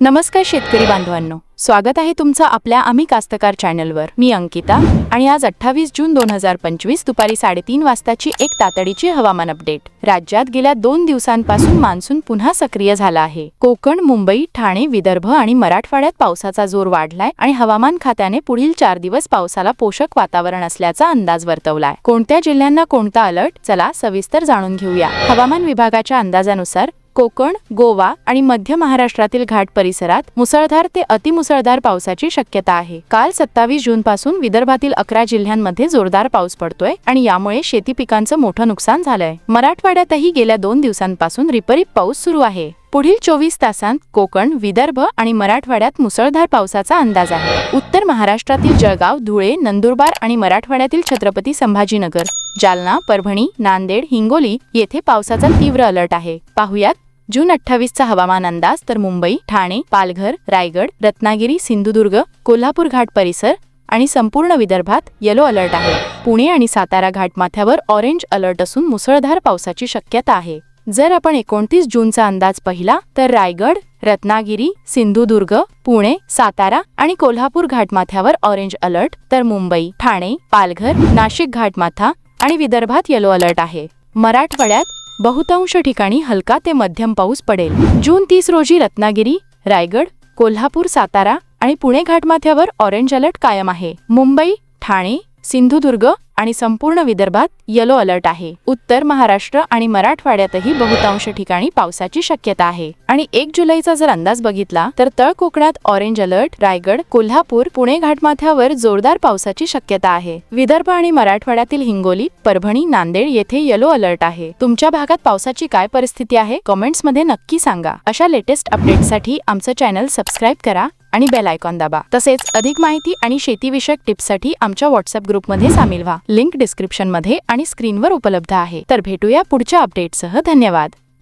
नमस्कार शेतकरी बांधवांनो. स्वागत आहे तुमचं आपल्या आम्ही कास्तकार चॅनलवर. मी अंकिता आणि आज अठ्ठावीस जून दोन हजार पंचवीस दुपारी साडेतीन वाजताची एक तातडीची हवामान अपडेट राज्यात गेल्या दोन दिवसांपासून मान्सून पुन्हा सक्रिय झाला आहे. कोकण मुंबई ठाणे विदर्भ आणि मराठवाड्यात पावसाचा जोर वाढलाय आणि हवामान खात्याने पुढील चार दिवस पावसाला पोषक वातावरण असल्याचा अंदाज वर्तवलाय. कोणत्या जिल्ह्यांना कोणता अलर्ट? चला सविस्तर जाणून घेऊया. हवामान विभागाच्या अंदाजानुसार कोकण गोवा आणि मध्य महाराष्ट्रातील घाट परिसरात मुसळधार ते अतिमुसळधार पावसाची शक्यता आहे. काल सत्तावीस जून पासून विदर्भातील अकरा जिल्ह्यांमध्ये जोरदार पाऊस पडतोय आणि यामुळे शेती पिकांचं मोठं नुकसान झालंय. मराठवाड्यातही गेल्या दोन दिवसांपासून रिपरिप पाऊस सुरू आहे. पुढील चोवीस तासांत कोकण विदर्भ आणि मराठवाड्यात मुसळधार पावसाचा अंदाज आहे. उत्तर महाराष्ट्रातील जळगाव धुळे नंदुरबार आणि मराठवाड्यातील छत्रपती संभाजीनगर जालना परभणी नांदेड हिंगोली येथे पावसाचा तीव्र अलर्ट आहे. पाहुयात जून अठ्ठावीसचा हवामान अंदाज तर मुंबई ठाणे पालघर रायगड रत्नागिरी सिंधुदुर्ग कोल्हापूर घाट परिसर आणि संपूर्ण विदर्भात येलो अलर्ट आहे. पुणे आणि सातारा घाटमाथ्यावर ऑरेंज अलर्ट असून मुसळधार पावसाची शक्यता आहे. जर आपण एकोणतीस जूनचा अंदाज पाहिला तर रायगड रत्नागिरी सिंधुदुर्ग पुणे सातारा आणि कोल्हापूर घाटमाथ्यावर ऑरेंज अलर्ट तर मुंबई ठाणे पालघर नाशिक घाटमाथा आणि विदर्भात येलो अलर्ट आहे. मराठवाड्यात बहुतांश ठिकाणी हलका ते मध्यम पाऊस पडेल. जून तीस रोजी रत्नागिरी रायगड कोल्हापूर सातारा आणि पुणे घाटमाथ्यावर ऑरेंज अलर्ट कायम आहे. मुंबई ठाणे सिंधुदुर्ग आणि संपूर्ण विदर्भात येलो अलर्ट आहे. उत्तर महाराष्ट्र आणि मराठवाड्यातही बहुतांश ठिकाणी पावसाची शक्यता आहे. आणि एक जुलैचा जर अंदाज बघितला तर तळ कोकणात ऑरेंज अलर्ट रायगड कोल्हापूर पुणे घाटमाथ्यावर जोरदार पावसाची शक्यता आहे. विदर्भ आणि मराठवाड्यातील हिंगोली परभणी नांदेड येथे येलो अलर्ट आहे. तुमच्या भागात पावसाची काय परिस्थिती आहे? कमेंट्समध्ये नक्की सांगा. अशा लेटेस्ट अपडेटसाठी आमचं चॅनल सबस्क्राईब करा. आणि बेल आयकॉन दाबा. तसेच अधिक माहिती आणि शेतीविषयक टिप्ससाठी आमच्या व्हॉट्सअप ग्रुपमध्ये सामील व्हा. लिंक डिस्क्रिप्शनमध्ये आणि स्क्रीनवर उपलब्ध आहे. तर भेटूया पुढच्या अपडेटसह धन्यवाद.